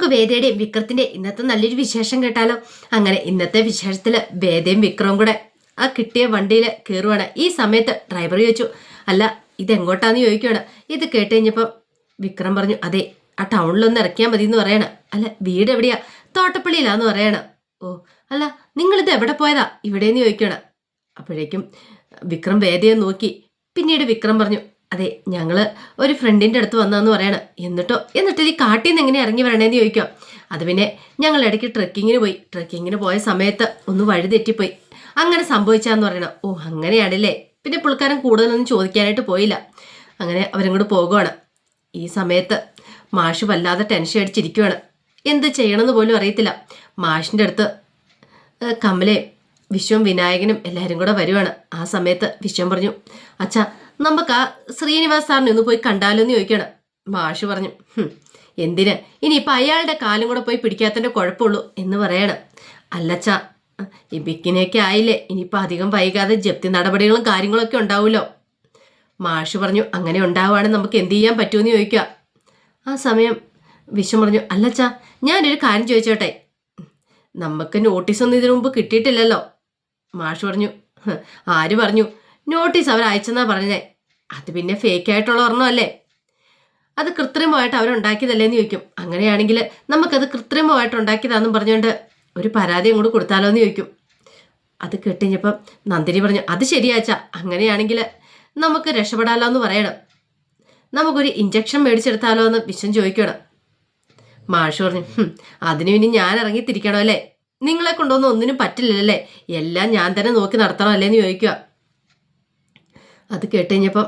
നമുക്ക് വേദയുടെയും വിക്രത്തിന്റെ ഇന്നത്തെ നല്ലൊരു വിശേഷം കേട്ടാലോ? അങ്ങനെ ഇന്നത്തെ വിശേഷത്തിൽ വേദയും വിക്രവും കൂടെ ആ കിട്ടിയ വണ്ടിയിൽ കയറുവാണ് ഈ സമയത്ത് ഡ്രൈവർ ചോദിച്ചു അല്ല ഇതെങ്ങോട്ടാന്ന് ചോദിക്കുകയാണ് ഇത് കേട്ട് കഴിഞ്ഞപ്പോൾ വിക്രം പറഞ്ഞു അതെ ആ ടൗണിലൊന്ന് ഇറക്കിയാൽ മതി എന്ന് പറയണ. അല്ല വീട് എവിടെയാ? തോട്ടപ്പള്ളിയിലാന്ന് പറയണ. ഓ അല്ല നിങ്ങളിത് എവിടെ പോയതാ? ഇവിടെന്ന് ചോദിക്കണം അപ്പോഴേക്കും വിക്രം വേദയെ നോക്കി. പിന്നീട് വിക്രം പറഞ്ഞു അതെ ഞങ്ങൾ ഒരു ഫ്രണ്ടിന്റെ അടുത്ത് വന്നതെന്ന് പറയണ. എന്നിട്ടോ? എന്നിട്ട് ഈ കാട്ടിൽ നിന്ന് എങ്ങനെ ഇറങ്ങി വരണേന്ന് ചോദിക്കാം അത് പിന്നെ ഞങ്ങൾ ഇടയ്ക്ക് ട്രെക്കിങ്ങിന് പോയി. ട്രക്കിങ്ങിന് പോയ സമയത്ത് ഒന്ന് വഴി തെറ്റിപ്പോയി. അങ്ങനെ സംഭവിച്ചാന്ന് പറയണം. ഓ അങ്ങനെയാണല്ലേ. പിന്നെ പുള്ളിക്കാരൻ കൂടുതലൊന്നും ചോദിക്കാനായിട്ട് പോയില്ല. അങ്ങനെ അവരങ്ങോട്ട് പോകുവാണ്. ഈ സമയത്ത് മാഷ് വല്ലാതെ ടെൻഷൻ അടിച്ചിരിക്കുവാണ്. എന്ത് ചെയ്യണമെന്ന് പോലും അറിയത്തില്ല. മാഷിന്റെ അടുത്ത് കമലയും വിശ്വം വിനായകനും എല്ലാവരും കൂടെ വരുവാണ്. ആ സമയത്ത് വിശ്വം പറഞ്ഞു അച്ഛാ നമുക്ക് ആ ശ്രീനിവാസ് സാറിനെ ഒന്ന് പോയി കണ്ടാലോ എന്ന് ചോദിക്കണം മാഷ് പറഞ്ഞു "ഹും, എന്തിന്? ഇനിയിപ്പോൾ അയാളുടെ കാലും കൂടെ പോയി പിടിക്കാത്തതിന്റെ കുഴപ്പമുള്ളൂ എന്ന് പറയണം. അല്ലച്ച ഈ ബിക്കിനെയൊക്കെ ആയില്ലേ ഇനിയിപ്പോൾ അധികം വൈകാതെ ജപ്തി നടപടികളും കാര്യങ്ങളൊക്കെ ഉണ്ടാവുമല്ലോ മാഷ് പറഞ്ഞു അങ്ങനെ ഉണ്ടാവുകയാണെങ്കിൽ നമുക്ക് എന്ത് ചെയ്യാൻ പറ്റുമെന്ന് ചോദിക്കുക. ആ സമയം വിശ്വം പറഞ്ഞു അല്ലച്ചാ ഞാനൊരു കാര്യം ചോദിച്ചോട്ടെ. നമുക്ക് നോട്ടീസ് ഒന്നും ഇതിനു മുമ്പ് കിട്ടിയിട്ടില്ലല്ലോ. മാഷ് പറഞ്ഞു ആര് പറഞ്ഞു? നോട്ടീസ് അവർ അയച്ചെന്നാ പറഞ്ഞേ. അത് പിന്നെ ഫേക്ക് ആയിട്ടുള്ള ഒരെണ്ണമല്ലേ അത് കൃത്രിമമായിട്ട് അവരുണ്ടാക്കിയതല്ലേ എന്ന് ചോദിക്കും. അങ്ങനെയാണെങ്കിൽ നമുക്കത് കൃത്രിമമായിട്ട് ഉണ്ടാക്കിയതാണെന്നും പറഞ്ഞുകൊണ്ട് ഒരു പരാതി അങ്ങോട്ട് കൊടുത്താലോ എന്ന് ചോദിക്കും. അത് കേട്ടുകഴിഞ്ഞപ്പം നന്ദിനി പറഞ്ഞു അത് ശരിയാച്ച. അങ്ങനെയാണെങ്കിൽ നമുക്ക് രക്ഷപ്പെടാലോ എന്ന് പറയണം. നമുക്കൊരു ഇഞ്ചക്ഷൻ മേടിച്ചെടുത്താലോ എന്ന് വിശ്വം ചോദിക്കണം. മാഷ് പറഞ്ഞു അതിനു ഇനി ഞാൻ ഇറങ്ങി തിരിക്കണമല്ലേ നിങ്ങളെ കൊണ്ടൊന്നും ഒന്നിനും പറ്റില്ലല്ലേ? എല്ലാം ഞാൻ തന്നെ നോക്കി നടത്തണം അല്ലേ എന്ന് ചോദിക്കുക. അത് കേട്ടുകഴിഞ്ഞപ്പം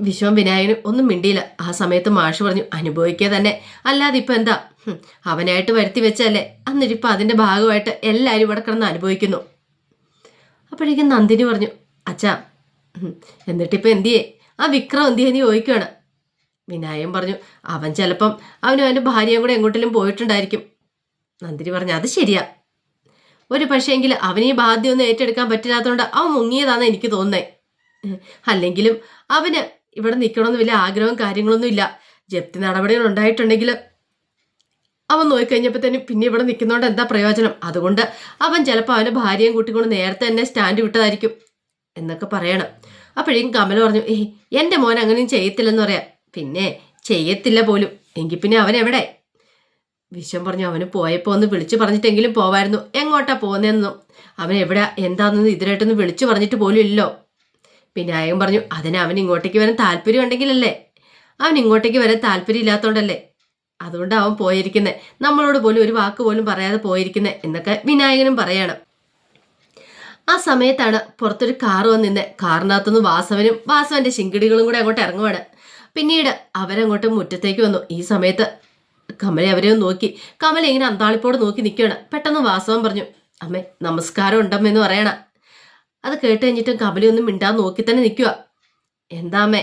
വിശ്വം വിനായകനും ഒന്നും മിണ്ടിയില്ല. ആ സമയത്ത് മാഷ് പറഞ്ഞു അനുഭവിക്കുക തന്നെ. അല്ലാതെ ഇപ്പം എന്താ? അവനായിട്ട് വരുത്തി വെച്ചല്ലേ അന്നിരിപ്പം അതിന്റെ ഭാഗമായിട്ട് എല്ലാവരും ഇവിടെ കിടന്ന് അനുഭവിക്കുന്നു. അപ്പോഴേക്കും നന്ദിനി പറഞ്ഞു അച്ഛാ എന്നിട്ടിപ്പോൾ എന്തിയേ? ആ വിക്രം എന്തിയെന്ന് ചോദിക്കുകയാണ് വിനായകൻ പറഞ്ഞു അവൻ ചിലപ്പം അവനും അവന്റെ ഭാര്യയും കൂടെ എങ്ങോട്ടെങ്കിലും പോയിട്ടുണ്ടായിരിക്കും. നന്ദിനി പറഞ്ഞു അത് ശരിയാ. ഒരു പക്ഷേ എങ്കിൽ അവനീ ബാധ്യമൊന്നും ഏറ്റെടുക്കാൻ പറ്റില്ലാത്തതുകൊണ്ട് അവൻ മുങ്ങിയതാണെന്ന് എനിക്ക് തോന്നുന്നേ. ഉം, അല്ലെങ്കിലും അവന് ഇവിടെ നിൽക്കണമെന്ന് വലിയ ആഗ്രഹവും കാര്യങ്ങളൊന്നും ഇല്ല. ജപ്തി നടപടികൾ ഉണ്ടായിട്ടുണ്ടെങ്കിൽ അവൻ നോക്കിക്കഴിഞ്ഞപ്പോഴത്തേനും പിന്നെ ഇവിടെ നിൽക്കുന്നതുകൊണ്ട് എന്താ പ്രയോജനം? അതുകൊണ്ട് അവൻ ചിലപ്പോൾ അവന്റെ ഭാര്യയും കൂട്ടിക്കൊണ്ട് നേരത്തെ തന്നെ സ്റ്റാൻഡ് വിട്ടതായിരിക്കും എന്നൊക്കെ പറയണം. അപ്പോഴേക്കും കമല പറഞ്ഞു ഏയ് എന്റെ മോൻ അങ്ങനെയും ചെയ്യത്തില്ലെന്ന് പറയാം. പിന്നെ ചെയ്യത്തില്ല പോലും. എങ്കിൽ പിന്നെ അവൻ എവിടെ? വിശ്വം പറഞ്ഞു അവന് പോയപ്പോൾ ഒന്ന് വിളിച്ചു പറഞ്ഞിട്ടെങ്കിലും പോവായിരുന്നു. എങ്ങോട്ടാ പോകുന്നതെന്നും. അവൻ എവിടെ എന്താണെന്ന് ഇതിനായിട്ടൊന്ന് വിളിച്ചു പറഞ്ഞിട്ട് പോലും ഇല്ലല്ലോ. വിനായകൻ പറഞ്ഞു അതിന് അവൻ ഇങ്ങോട്ടേക്ക് വരാൻ താല്പര്യം ഉണ്ടെങ്കിലല്ലേ അവൻ ഇങ്ങോട്ടേക്ക് വരാൻ താല്പര്യം ഇല്ലാത്തതുകൊണ്ടല്ലേ അതുകൊണ്ട് അവൻ പോയിരിക്കുന്നത് നമ്മളോട് പോലും ഒരു വാക്ക് പോലും പറയാതെ പോയിരിക്കുന്നത് എന്നൊക്കെ വിനായകനും പറയണം. ആ സമയത്താണ് പുറത്തൊരു കാർ വന്ന് നിന്ന് കാറിനകത്തുനിന്ന് വാസവനും വാസവന്റെ ശിങ്കിടികളും കൂടെ അങ്ങോട്ട് ഇറങ്ങുവാണ്. പിന്നീട് അവരങ്ങോട്ട് മുറ്റത്തേക്ക് വന്നു. ഈ സമയത്ത് കമല അവരെ നോക്കി. കമല ഇങ്ങനെ അന്താളിപ്പോട് നോക്കി നിൽക്കുകയാണ് പെട്ടെന്ന് വാസവൻ പറഞ്ഞു അമ്മേ നമസ്കാരം ഉണ്ടമ്മേന്ന് പറയണ. അത് കേട്ട് കഴിഞ്ഞിട്ടും കമലയൊന്നും മിണ്ടാൻ നോക്കി തന്നെ നിൽക്കുക എന്താ അമ്മേ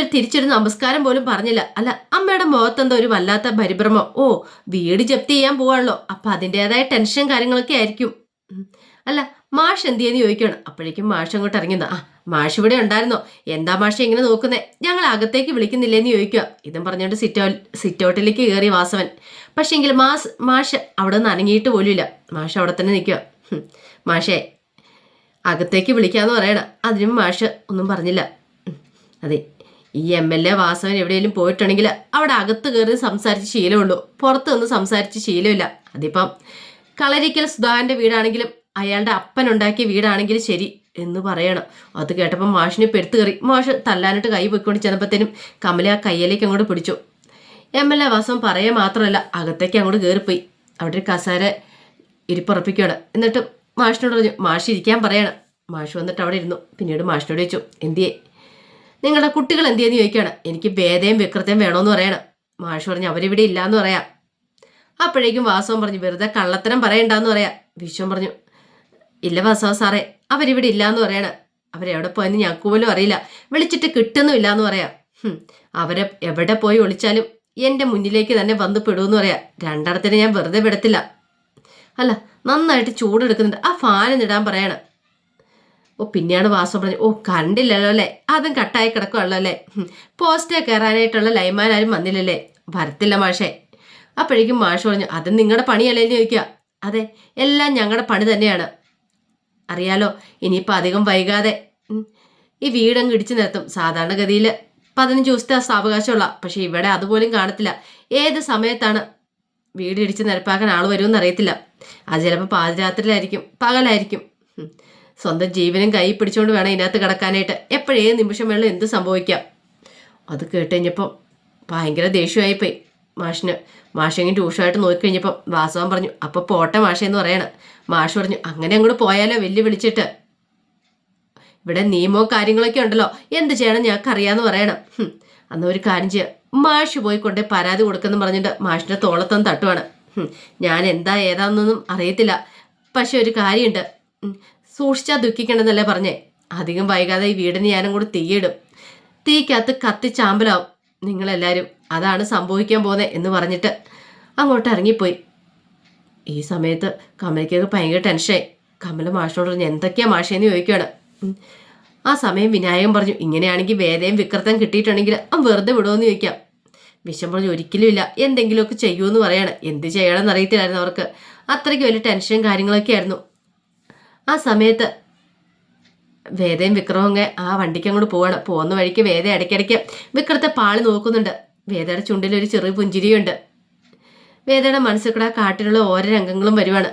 ഒരു തിരിച്ചൊരു നമസ്കാരം പോലും പറഞ്ഞില്ല. അല്ല അമ്മയുടെ മുഖത്തെന്തോ ഒരു വല്ലാത്ത പരിഭ്രമം. ഓ വീട് ജപ്തി ചെയ്യാൻ പോവാണല്ലോ. അപ്പൊ അതിന്റെതായ ടെൻഷൻ കാര്യങ്ങളൊക്കെ ആയിരിക്കും. അല്ല മാഷ് എന്ത് ചെയ്യുന്നു ചോദിക്കണം അപ്പോഴേക്കും മാഷ് അങ്ങോട്ട് ഇറങ്ങിയതാ ആ മാഷ് ഇവിടെ ഉണ്ടായിരുന്നോ? എന്താ മാഷ് ഇങ്ങനെ നോക്കുന്നേ? ഞങ്ങൾ അകത്തേക്ക് വിളിക്കുന്നില്ലേന്ന് ചോദിക്കുക. ഇതും പറഞ്ഞുകൊണ്ട് സിറ്റോ സിറ്റൗട്ടിലേക്ക് കയറി വാസവൻ. പക്ഷേങ്കിൽ മാസ് മാഷ് അവിടെ നിന്ന് അനങ്ങിയിട്ട് പോലുമില്ല. മാഷ് അവിടെ തന്നെ നിൽക്കുക. മാഷേ അകത്തേക്ക് വിളിക്കാന്ന് പറയണ. അതിനും മാഷ് ഒന്നും പറഞ്ഞില്ല. അതെ ഈ എം എൽ എ വാസവൻ എവിടെയെങ്കിലും പോയിട്ടുണ്ടെങ്കിൽ അവിടെ അകത്ത് കയറി സംസാരിച്ച് ശീലമുള്ളൂ പുറത്ത് നിന്ന് സംസാരിച്ച് ശീലമില്ല. അതിപ്പം കളരിക്കൽ സുധാകരന്റെ വീടാണെങ്കിലും അയാളുടെ അപ്പൻ ഉണ്ടാക്കിയ വീടാണെങ്കിലും ശരി എന്ന് പറയണം. അത് കേട്ടപ്പോൾ മാഷിനെ പെടുത്തു കയറി. മാഷ് തല്ലാനിട്ട് കൈ പൊയ്ക്കൊണ്ട് ചെന്നപ്പോഴത്തേനും കമല ആ കയ്യിലേക്ക് അങ്ങോട്ട് പിടിച്ചു. എം എൽ എ വാസവൻ പറയുക മാത്രമല്ല അകത്തേക്ക് അങ്ങോട്ട് കയറിപ്പോയി. അവിടെ ഒരു കസാര ഇരിപ്പുറപ്പിക്കുകയാണ്. എന്നിട്ട് മാഷിനോട് പറഞ്ഞു മാഷ് ഇരിക്കാൻ പറയണം. മാഷ് വന്നിട്ട് അവിടെ ഇരുന്നു. പിന്നീട് മാഷിനോട് ചോദിച്ചു എന്തിയേ? നിങ്ങളുടെ കുട്ടികൾ എന്തിയെന്ന് ചോദിക്കുകയാണ്. എനിക്ക് വേദയും വിക്രതയും വേണമെന്ന് പറയണം. മാഷ് പറഞ്ഞു അവരിവിടെ ഇല്ലയെന്ന് പറയാം. അപ്പോഴേക്കും വാസവൻ പറഞ്ഞു വെറുതെ കള്ളത്തരം പറയണ്ടെന്ന് പറയാം. വിശ്വം പറഞ്ഞു ഇല്ല വാസവ സാറേ അവരിവിടെ ഇല്ലയെന്ന് പറയണ. അവരെവിടെ പോയെന്ന് ഞങ്ങൾക്ക് പോലും അറിയില്ല. വിളിച്ചിട്ട് കിട്ടുന്നുമില്ല എന്ന് പറയാം. അവരെ എവിടെ പോയി ഒളിച്ചാലും എന്റെ മുന്നിലേക്ക് തന്നെ വന്ന് പെടുമെന്ന് പറയാം. രണ്ടിടത്തിന് ഞാൻ വെറുതെ വിടത്തില്ല അല്ല നന്നായിട്ട് ചൂടെടുക്കുന്നുണ്ട്. ആ ഫാൻ ഇടാൻ പറയണം. ഓ പിന്നെയാണ് വാസം പറഞ്ഞത്. ഓ കണ്ടില്ലല്ലോ അല്ലേ? അതും കട്ടായി കിടക്കുമല്ലോ അല്ലേ? പോസ്റ്റേ കയറാനായിട്ടുള്ള ലൈമാനാരും ആരും വന്നില്ലല്ലേ? വരത്തില്ല മാഷേ. അപ്പോഴേക്കും മാഷ് പറഞ്ഞു അത് നിങ്ങളുടെ പണിയല്ലേ? എന്ന് ചോദിക്കുക. അതെ എല്ലാം ഞങ്ങളുടെ പണി തന്നെയാണ്. അറിയാലോ ഇനിയിപ്പോൾ അധികം വൈകാതെ. ഈ വീടങ്ങ് ഇടിച്ചു നിർത്തും സാധാരണഗതിയിൽ പതിനഞ്ച് ദിവസത്തെ സാവകാശമുള്ള പക്ഷേ ഇവിടെ അതുപോലും കാണത്തില്ല. ഏത് സമയത്താണ് വീട് ഇടിച്ച് നിരപ്പാക്കാൻ ആൾ വരുമെന്ന് അറിയത്തില്ല. അത് ചിലപ്പോൾ പാതിരാത്രിയിലായിരിക്കും. പകലായിരിക്കും. സ്വന്തം ജീവനും കൈ പിടിച്ചുകൊണ്ട് വേണം ഇതിനകത്ത് കിടക്കാനായിട്ട്. എപ്പോഴേ നിമിഷം വേണം എന്ത് സംഭവിക്കാം? അത് കേട്ട് കഴിഞ്ഞപ്പം ഭയങ്കര ദേഷ്യമായിപ്പോയി മാഷിന്. മാഷെങ്കിൽ ട്യൂഷനായിട്ട് നോക്കിക്കഴിഞ്ഞപ്പം വാസവൻ പറഞ്ഞു അപ്പോൾ പോട്ടെ മാഷെന്ന് പറയണം. മാഷ് പറഞ്ഞു അങ്ങനെ അങ്ങോട്ട് പോയാലോ വെല്ലു വിളിച്ചിട്ട് ഇവിടെ നിയമവും കാര്യങ്ങളൊക്കെ ഉണ്ടല്ലോ. എന്ത് ചെയ്യണം ഞങ്ങൾക്ക് അറിയാമെന്ന് പറയണം. അന്ന് ഒരു കാര്യം ചെയ്യുക മാഷ് പോയി കൊണ്ടേ പരാതി കൊടുക്കുന്നു പറഞ്ഞിട്ട് മാഷിന്റെ തോളത്തൊന്ന് തട്ടുവാണ്. ഞാൻ എന്താ ഏതാണെന്നൊന്നും അറിയത്തില്ല. പക്ഷെ ഒരു കാര്യമുണ്ട്. സൂക്ഷിച്ചാൽ ദുഃഖിക്കണമെന്നല്ലേ പറഞ്ഞേ. അധികം വൈകാതെ ഈ വീടിന് ഞാനും കൂടി തീയിടും. തീക്കകത്ത് കത്തിച്ചാമ്പലാവും നിങ്ങളെല്ലാവരും അതാണ് സംഭവിക്കാൻ പോകുന്നത് എന്ന് പറഞ്ഞിട്ട് അങ്ങോട്ട് ഇറങ്ങിപ്പോയി. ഈ സമയത്ത് കമലയ്ക്കൊക്കെ ഭയങ്കര ടെൻഷനായി കമല മാഷിനോട് എന്തൊക്കെയാ മാഷേന്ന് ചോദിക്കുകയാണ്. ആ സമയം വിനായകൻ പറഞ്ഞു ഇങ്ങനെയാണെങ്കിൽ വേദയും വിക്രതം കിട്ടിയിട്ടുണ്ടെങ്കിൽ അവൻ വെറുതെ വിടുമെന്ന് ചോദിക്കാം. വിഷം പറഞ്ഞു ഒരിക്കലും ഇല്ല. എന്തെങ്കിലുമൊക്കെ ചെയ്യുമെന്ന് പറയാണ്. എന്ത് ചെയ്യണമെന്ന് അറിയത്തില്ലായിരുന്നു അവർക്ക്. അത്രയ്ക്ക് വലിയ ടെൻഷനും കാര്യങ്ങളൊക്കെ ആയിരുന്നു. ആ സമയത്ത് വേദയും വിക്രവും ആ വണ്ടിക്ക് അങ്ങോട്ട് പോവാണ്. പോകുന്ന വഴിക്ക് വേദ ഇടയ്ക്കിടയ്ക്ക് വിക്രത്തെ പാളി നോക്കുന്നുണ്ട്. വേദയുടെ ചുണ്ടിൽ ഒരു ചെറിയ പുഞ്ചിരിയുണ്ട്. വേദയുടെ മനസ്സിൽ കൂടെ ആ കാട്ടിലുള്ള ഓരോ രംഗങ്ങളും വരുവാണ്.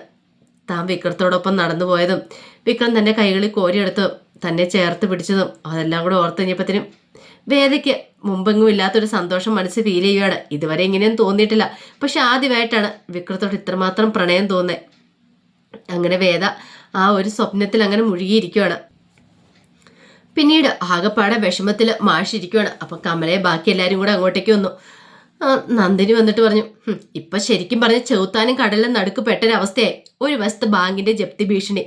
താൻ വിക്രത്തോടൊപ്പം നടന്നു പോയതും വിക്രം തന്റെ കൈകളിൽ കോരിയെടുത്തതും തന്നെ ചേർത്ത് പിടിച്ചതും അതെല്ലാം കൂടെ ഓർത്ത് കഴിഞ്ഞപ്പത്തിനും വേദയ്ക്ക് മുമ്പെങ്ങും ഇല്ലാത്തൊരു സന്തോഷം മനസ്സ് ഫീൽ ചെയ്യുകയാണ്. ഇതുവരെ ഇങ്ങനെയൊന്നും തോന്നിയിട്ടില്ല. പക്ഷെ ആദ്യമായിട്ടാണ് വിക്രത്തോട് ഇത്രമാത്രം പ്രണയം തോന്നുന്നത് അങ്ങനെ വേദ ആ ഒരു സ്വപ്നത്തിൽ അങ്ങനെ മുഴുകിയിരിക്കുകയാണ്. പിന്നീട് ആകപ്പാടെ വിഷമത്തിൽ മാഷിരിക്കുകയാണ്. അപ്പൊ കമലയെ ബാക്കി എല്ലാവരും കൂടെ അങ്ങോട്ടേക്ക് വന്നു. നന്ദിനി വന്നിട്ട് പറഞ്ഞു "ഹും, ഇപ്പൊ ശരിക്കും പറഞ്ഞ ചെവുത്താനും കടലിലും നടുക്ക് പെട്ടൊരവസ്ഥയായി. ഒരു വശത്ത് ബാങ്കിന്റെ ജപ്തി ഭീഷണി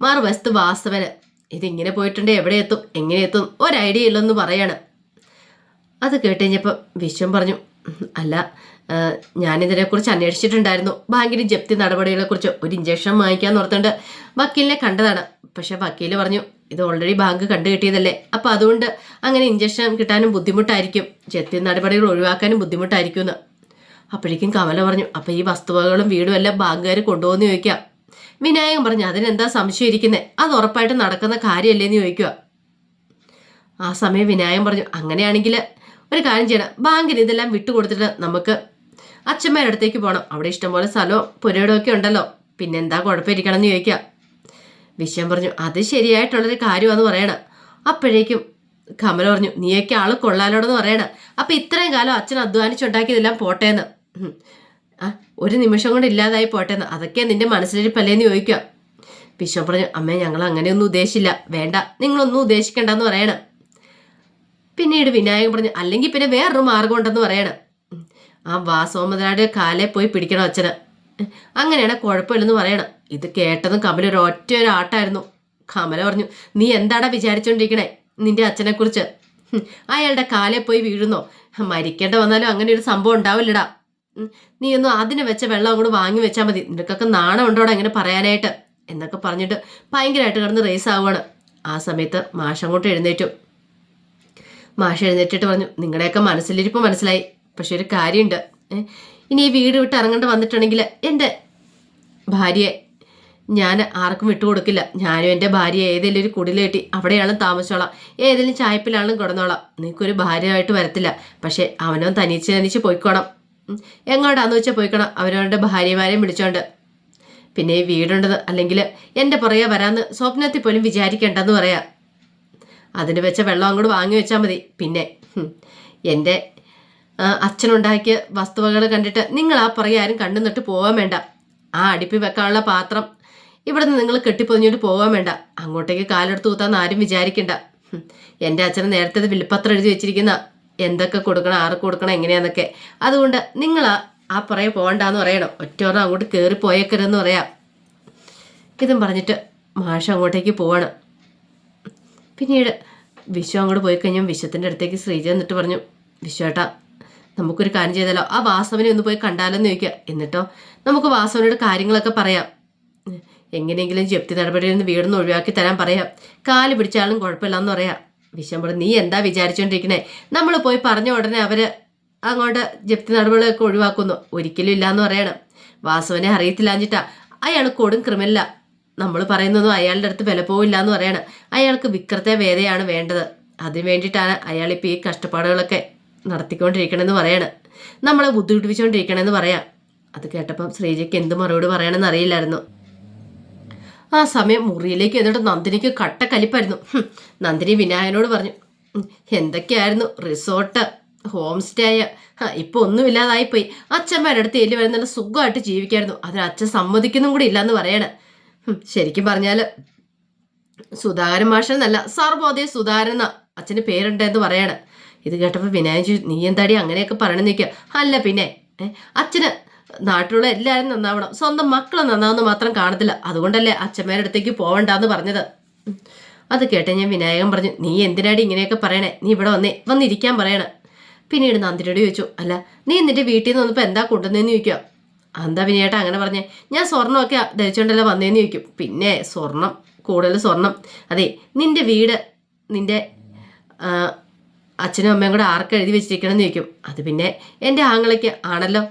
മറുവശത്ത് വാസവന്. ഇതിങ്ങനെ പോയിട്ടുണ്ട് എവിടെ എത്തും എങ്ങനെ എത്തും ഒരു ഐഡിയ ഇല്ലെന്ന് പറയാണ്. അത് കേട്ട് കഴിഞ്ഞപ്പോൾ വിശ്വം പറഞ്ഞു "ഉം, അല്ല ഞാനിതിനെക്കുറിച്ച് അന്വേഷിച്ചിട്ടുണ്ടായിരുന്നു. ബാങ്കിന്റെ ജപ്തി നടപടികളെക്കുറിച്ച് ഒരു ഇഞ്ചക്ഷൻ വാങ്ങിക്കാൻ ഓർത്തുണ്ട് വക്കീലിനെ കണ്ടതാണ്. പക്ഷേ വക്കീൽ പറഞ്ഞു ഇത് ഓൾറെഡി ബാങ്ക് കണ്ടു കിട്ടിയതല്ലേ. അപ്പം അതുകൊണ്ട് അങ്ങനെ ഇഞ്ചക്ഷൻ കിട്ടാനും ബുദ്ധിമുട്ടായിരിക്കും. ജപ്തി നടപടികൾ ഒഴിവാക്കാനും ബുദ്ധിമുട്ടായിരിക്കും എന്ന് അപ്പോഴേക്കും കമല പറഞ്ഞു അപ്പം ഈ വസ്തുവകകളും വീടും എല്ലാം ബാങ്കുകാർ കൊണ്ടുപോകുന്ന ചോദിക്കാം. വിനായകൻ പറഞ്ഞു അതിനെന്താ സംശയം ഇരിക്കുന്നത് അത് ഉറപ്പായിട്ട് നടക്കുന്ന കാര്യമല്ലേന്ന് ചോദിക്കുക ആ സമയം വിനായകൻ പറഞ്ഞു അങ്ങനെയാണെങ്കിൽ ഒരു കാര്യം ചെയ്യണം. ബാങ്കിന് ഇതെല്ലാം വിട്ടുകൊടുത്തിട്ട് നമുക്ക് അച്ഛന്മാരുടെ അടുത്തേക്ക് പോകണം അവിടെ ഇഷ്ടംപോലെ സ്ഥലവും പുരയിടവും ഒക്കെ ഉണ്ടല്ലോ. പിന്നെന്താ കുഴപ്പമിരിക്കണം എന്ന് ചോദിക്കുക വിഷയം പറഞ്ഞു അത് ശരിയായിട്ടുള്ളൊരു കാര്യമാണെന്ന് പറയണം. അപ്പോഴേക്കും കമല പറഞ്ഞു നീയൊക്കെ ആൾ കൊള്ളാലോടെന്ന് പറയണം. അപ്പം ഇത്രയും കാലം അച്ഛൻ അധ്വാനിച്ചുണ്ടാക്കിയതെല്ലാം പോട്ടേന്ന്. ആ ഒരു നിമിഷം കൊണ്ട് ഇല്ലാതായി പോട്ടെ അതൊക്കെ നിന്റെ മനസ്സിലിരിപ്പല്ലേന്ന് ചോദിക്കുക. പിശോ പറഞ്ഞു അമ്മേ ഞങ്ങൾ അങ്ങനെയൊന്നും ഉദ്ദേശിച്ചില്ല. വേണ്ട. നിങ്ങളൊന്നും ഉദ്ദേശിക്കണ്ടെന്ന് പറയണം. പിന്നീട് വിനായകൻ പറഞ്ഞു അല്ലെങ്കിൽ പിന്നെ വേറൊരു മാർഗം ഉണ്ടെന്ന് പറയണം. ആ വാസോമതനാട് കാലെ പോയി പിടിക്കണം അച്ഛന്. അങ്ങനെയാണ് കുഴപ്പമില്ലെന്ന് പറയണം. ഇത് കേട്ടതും കമല ഒരു ഒറ്റ ഒരു ആട്ടായിരുന്നു. കമല പറഞ്ഞു നീ എന്താടാ വിചാരിച്ചോണ്ടിരിക്കണേ? നിന്റെ അച്ഛനെക്കുറിച്ച്. അയാളുടെ കാലെ പോയി വീഴുന്നോ? മരിക്കേണ്ട വന്നാലും അങ്ങനെ ഒരു സംഭവം ഉണ്ടാവില്ലടാ. നീ ഒന്നും അതിന് വെച്ച വെള്ളം അങ്ങോട്ട് വാങ്ങി വെച്ചാൽ മതി. നിനക്കൊക്കെ നാണം ഇങ്ങനെ പറയാനായിട്ട്? എന്നൊക്കെ പറഞ്ഞിട്ട് ഭയങ്കരമായിട്ട് കിടന്ന് റേസ് ആവുകയാണ് ആ സമയത്ത് മാഷ് അങ്ങോട്ട് എഴുന്നേറ്റു. മാഷ് എഴുന്നേറ്റിട്ട് പറഞ്ഞു നിങ്ങളുടെയൊക്കെ മനസ്സിലിരിപ്പ് മനസ്സിലായി. പക്ഷെ ഒരു കാര്യമുണ്ട്. ഇനി ഈ വീട് വിട്ട് ഇറങ്ങേണ്ട വന്നിട്ടുണ്ടെങ്കിൽ എന്റെ ഭാര്യയെ ഞാൻ ആർക്കും വിട്ടുകൊടുക്കില്ല ഞാനും എന്റെ ഭാര്യ ഏതെങ്കിലും ഒരു കുടിൽ കെട്ടി അവിടെയാണ് താമസിച്ചോളാം. ഏതെങ്കിലും ചായപ്പിലാണെങ്കിലും കിടന്നോളാം. നിനക്കൊരു ഭാര്യയായിട്ട് വരത്തില്ല. പക്ഷേ അവനോ തനിച്ച് തനിച്ച് പോയിക്കോണം. എങ്ങോട്ടാന്ന് വെച്ചാൽ പോയിക്കണം അവരവരുടെ ഭാര്യമാരെയും വിളിച്ചോണ്ട്. പിന്നെ ഈ വീടുണ്ടെന്ന് അല്ലെങ്കിൽ എന്റെ പുറകെ വരാമെന്ന് സ്വപ്നത്തിൽ പോലും വിചാരിക്കേണ്ടെന്ന് പറയാം. അതിന് വെച്ച വെള്ളം അങ്ങോട്ട് വാങ്ങി വെച്ചാൽ മതി. പിന്നെ എന്റെ അച്ഛനുണ്ടാക്കിയ വസ്തുവകൾ കണ്ടിട്ട് നിങ്ങൾ ആ പുറകെ ആരും കണ്ണു നിട്ട് പോകാൻ വേണ്ട. ആ അടുപ്പി വെക്കാനുള്ള പാത്രം ഇവിടുന്ന് നിങ്ങൾ കെട്ടിപ്പൊതിഞ്ഞിട്ട് പോകാൻ വേണ്ട. അങ്ങോട്ടേക്ക് കാലെടുത്ത് കൂത്താന്ന് ആരും വിചാരിക്കണ്ട. എന്റെ അച്ഛന് നേരത്തെ വിൽപ്പത്രം എഴുതി വെച്ചിരിക്കുന്ന എന്തൊക്കെ കൊടുക്കണം ആർക്ക് കൊടുക്കണം എങ്ങനെയാന്നൊക്കെ. അതുകൊണ്ട് നിങ്ങൾ ആ പുറകെ പോകണ്ടെന്ന് പറയണം. ഒറ്റോറം അങ്ങോട്ട് കയറി പോയേക്കരുതെന്ന് പറയാം. ഇതും പറഞ്ഞിട്ട് മാഷ അങ്ങോട്ടേക്ക് പോവാണ്. പിന്നീട് വിശ്വ അങ്ങോട്ട് പോയി കഴിഞ്ഞാൽ വിശ്വത്തിന്റെ അടുത്തേക്ക് ശ്രീജ എന്നിട്ട് പറഞ്ഞു വിശ്വേട്ടാ നമുക്കൊരു കാര്യം ചെയ്താലോ? ആ വാസവനെ ഒന്ന് പോയി കണ്ടാലോ എന്ന് ചോദിക്കുക എന്നിട്ടോ നമുക്ക് വാസവനോട് കാര്യങ്ങളൊക്കെ പറയാം. എങ്ങനെയെങ്കിലും ജപ്തി നടപടിയിൽ നിന്ന് വീടൊന്ന് ഒഴിവാക്കി തരാൻ പറയാം. കാൽ പിടിച്ചാലും കുഴപ്പമില്ലെന്ന് പറയാം. വിശ്വം പറഞ്ഞു നീ എന്താ വിചാരിച്ചോണ്ടിരിക്കണേ? നമ്മൾ പോയി പറഞ്ഞ ഉടനെ അവർ അങ്ങോട്ട് ജപ്തി നടപടികളൊക്കെ ഒഴിവാക്കുന്നു. ഒരിക്കലും ഇല്ലാന്ന് പറയണം. വാസുവിനെ അറിയത്തില്ലാഞ്ഞിട്ടാ. അയാൾ കൊടും ക്രിമിനല. നമ്മൾ പറയുന്നതും അയാളുടെ അടുത്ത് വില പോവില്ല എന്ന് പറയണം. അയാൾക്ക് വിക്രത്തെ വേദയാണ് വേണ്ടത്. അതിന് വേണ്ടിയിട്ടാണ് അയാളിപ്പോൾ ഈ കഷ്ടപ്പാടുകളൊക്കെ നടത്തിക്കൊണ്ടിരിക്കണമെന്ന് പറയണം. നമ്മളെ ബുദ്ധിമുട്ടിപ്പിച്ചുകൊണ്ടിരിക്കണമെന്ന് പറയാം. അത് കേട്ടപ്പം ശ്രീജയ്ക്ക് എന്ത് മറുപടി പറയണമെന്ന് അറിയില്ലായിരുന്നു. ആ സമയം മുറിയിലേക്ക് എന്നിട്ട് നന്ദിനിക്ക് കട്ട കലിപ്പായിരുന്നു. നന്ദിനി വിനായകനോട് പറഞ്ഞു "ഉം, എന്തൊക്കെയായിരുന്നു റിസോർട്ട്? ഹോം സ്റ്റേ ഇപ്പൊ ഒന്നുമില്ലാതായിപ്പോയി. അച്ഛന്മാരുടെ അടുത്ത് എല്ലി വരുന്ന സുഖമായിട്ട് ജീവിക്കായിരുന്നു. അതിന് അച്ഛൻ സമ്മതിക്കുന്നും കൂടി ഇല്ലാന്ന് പറയണേ. ശരിക്കും പറഞ്ഞാൽ സുധാകരൻ മാഷെന്നല്ല സർവോദയ സുധാകരൻ എന്ന അച്ഛന് പേരുണ്ടെന്ന് പറയാണ്. ഇത് കേട്ടപ്പോൾ വിനായകൻ നീ എന്താടി അങ്ങനെയൊക്കെ പറയണമെന്ന് നിൽക്കുക അല്ല പിന്നെ അച്ഛന് നാട്ടിലുള്ള എല്ലാവരും നന്നാവണം. സ്വന്തം മക്കൾ നന്നാവുന്ന മാത്രം കാണത്തില്ല. അതുകൊണ്ടല്ലേ അച്ഛന്മാരുടെ അടുത്തേക്ക് പോവണ്ടെന്ന് പറഞ്ഞത്. അത് കേട്ട് ഞാൻ വിനായകൻ പറഞ്ഞു നീ എന്തിനാടി ഇങ്ങനെയൊക്കെ പറയണേ? നീ ഇവിടെ വന്നേ. വന്നിരിക്കാൻ പറയണേ. പിന്നീട് നന്ദിനോട് ചോദിച്ചു അല്ല നീ എന്നിട്ട് വീട്ടിൽ നിന്ന് വന്നപ്പോൾ എന്താ കൊണ്ടുവന്നേന്ന് ചോദിക്കുക? എന്താ വിനയേട്ടാ അങ്ങനെ പറഞ്ഞേ? ഞാൻ സ്വർണമൊക്കെ ധരിച്ചുകൊണ്ടല്ലോ വന്നേന്ന് ചോദിക്കും. പിന്നെ സ്വർണം കൂടുതൽ സ്വർണം. അതെ നിന്റെ വീട് നിന്റെ അച്ഛനും അമ്മയും കൂടെ ആർക്ക് എഴുതി വെച്ചിരിക്കണമെന്ന് ചോദിക്കും. അത് പിന്നെ എന്റെ ആങ്ങളയ്ക്ക് ആണല്ലോ.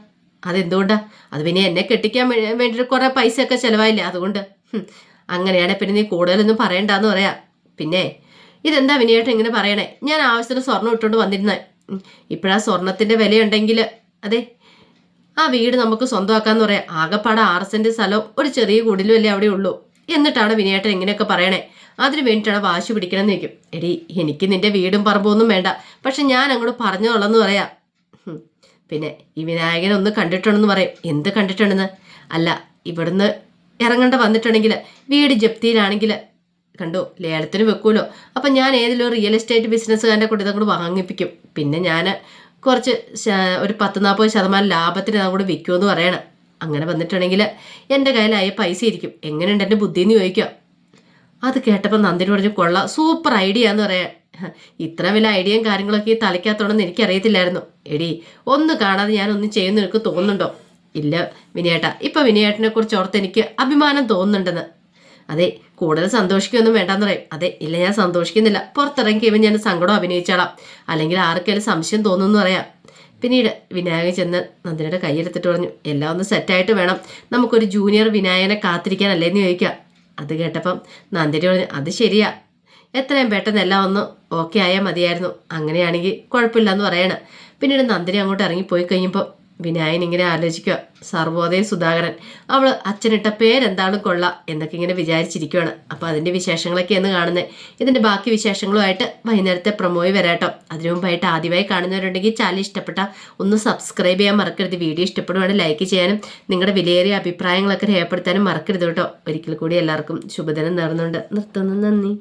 അതെന്തുകൊണ്ടാ? അത് പിന്നെ എന്നെ കെട്ടിക്കാൻ വേണ്ടി വേണ്ടിയിട്ട് കുറേ പൈസയൊക്കെ ചിലവായില്ലേ? അതുകൊണ്ട്. അങ്ങനെയാണെ പിന്നെ നീ കൂടുതലൊന്നും പറയണ്ടെന്ന് പറയാം. പിന്നെ ഇതെന്താ വിനിയേട്ടൻ ഇങ്ങനെ പറയണേ? ഞാൻ ആവശ്യത്തിന് സ്വർണം ഇട്ടുകൊണ്ട് വന്നിരുന്നേ. ഇപ്പോഴാ സ്വർണത്തിന്റെ വിലയുണ്ടെങ്കിൽ അതെ. ആ വീട് നമുക്ക് സ്വന്തമാക്കാന്ന് പറയാം. ആകെപ്പാടെ ആറ് സെന്റ് സ്ഥലവും ഒരു ചെറിയ കുടിലും അല്ലേ അവിടെ ഉള്ളൂ. എന്നിട്ടാണ് വിനയേട്ടൻ ഇങ്ങനെയൊക്കെ പറയണേ. അതിന് വേണ്ടിയിട്ടാണ് വാശി പിടിക്കണമെന്ന് നിൽക്കും എടി എനിക്ക് നിന്റെ വീടും പറമ്പൊന്നും വേണ്ട. പക്ഷെ ഞാൻ അങ്ങോട്ട് പറഞ്ഞോളെന്ന് പറയാം. പിന്നെ ഈ വിനായകനെ ഒന്ന് കണ്ടിട്ടുണ്ടെന്ന് പറയും. എന്ത് കണ്ടിട്ടുണ്ടെന്ന്? അല്ല ഇവിടുന്ന് ഇറങ്ങേണ്ട വന്നിട്ടുണ്ടെങ്കിൽ വീട് ജപ്തിയിലാണെങ്കിൽ കണ്ടോ ലേലത്തിന് വെക്കൂലോ അപ്പം ഞാൻ ഏതെങ്കിലും റിയൽ എസ്റ്റേറ്റ് ബിസിനസ്സുകാരന്റെ കൂടെ ഇതങ്ങോട്ട് വാങ്ങിപ്പിക്കും. പിന്നെ ഞാൻ കുറച്ച് ഒരു പത്ത് നാൽപ്പത് ശതമാനം ലാഭത്തിന് അതങ്ങോട്ട് വിൽക്കുമെന്ന് പറയണം. അങ്ങനെ വന്നിട്ടുണ്ടെങ്കിൽ എന്റെ കയ്യിലായ പൈസ ഇരിക്കും. എങ്ങനെയുണ്ട് എന്റെ ബുദ്ധി ചോദിക്കുക അത് കേട്ടപ്പോൾ നന്ദിനി പറഞ്ഞു കൊള്ളാം. സൂപ്പർ ഐഡിയ എന്ന് പറയാം. ഇത്ര വലിയ ഐഡിയയും കാര്യങ്ങളൊക്കെ ഈ തലയ്ക്കകത്തോണെന്ന് എനിക്കറിയത്തില്ലായിരുന്നു. എടി ഒന്ന് കാണാതെ ഞാൻ ഒന്നും ചെയ്യുന്ന എനിക്ക് തോന്നുന്നുണ്ടോ? ഇല്ല വിനയേട്ട. ഇപ്പം വിനയേട്ടനെ കുറിച്ച് ഓർത്ത് എനിക്ക് അഭിമാനം തോന്നുന്നുണ്ടെന്ന്. അതെ കൂടുതൽ സന്തോഷിക്കൊന്നും വേണ്ടെന്ന് പറയും. അതെ ഇല്ല ഞാൻ സന്തോഷിക്കുന്നില്ല. പുറത്തിറങ്ങി ഇവ ഞാൻ സങ്കടം അഭിനയിച്ചോളാം. അല്ലെങ്കിൽ ആർക്കെങ്കിലും സംശയം തോന്നുന്നു പറയാം. പിന്നീട് വിനായകൻ ചെന്ന് നന്ദിനിയുടെ കയ്യിലെത്തിട്ട് പറഞ്ഞു എല്ലാം ഒന്ന് സെറ്റായിട്ട് വേണം. നമുക്കൊരു ജൂനിയർ വിനായകനെ കാത്തിരിക്കാനല്ലേ എന്ന് ചോദിക്കുക അത് കേട്ടപ്പം നന്ദിനി പറഞ്ഞു അത് ശരിയാ. എത്രയും പെട്ടെന്ന് എല്ലാം ഒന്ന് ഓക്കെ ആയാൽ മതിയായിരുന്നു. അങ്ങനെയാണെങ്കിൽ കുഴപ്പമില്ല എന്ന് പറയണം. പിന്നീട് നന്ദിനി അങ്ങോട്ട് ഇറങ്ങിപ്പോയി കഴിയുമ്പോൾ വിനായൻ ഇങ്ങനെ ആലോചിക്കുക. സർവോദയ സുധാകരൻ. അവൾ അച്ഛനിട്ട പേരെന്താണ് കൊള്ള എന്നൊക്കെ ഇങ്ങനെ വിചാരിച്ചിരിക്കുകയാണ് അപ്പോൾ അതിന്റെ എന്ന് കാണുന്നത് ഇതിന്റെ ബാക്കി വിശേഷങ്ങളുമായിട്ട് വൈകുന്നേരത്തെ പ്രൊമോയി വരാട്ടോ. അതിനു മുമ്പായിട്ട് ആദ്യമായി കാണുന്നവരുണ്ടെങ്കിൽ ചാനൽ ഇഷ്ടപ്പെട്ട ഒന്ന് സബ്സ്ക്രൈബ് ചെയ്യാൻ മറക്കരുത്. വീഡിയോ ഇഷ്ടപ്പെടുവാണെങ്കിൽ ലൈക്ക് ചെയ്യാനും നിങ്ങളുടെ വിലയേറിയ അഭിപ്രായങ്ങളൊക്കെ രേഖപ്പെടുത്താനും മറക്കരുത് കേട്ടോ. ഒരിക്കൽ കൂടി എല്ലാവർക്കും ശുഭദിനം നേർന്നുകൊണ്ട് നിർത്തുന്നു. നന്ദി.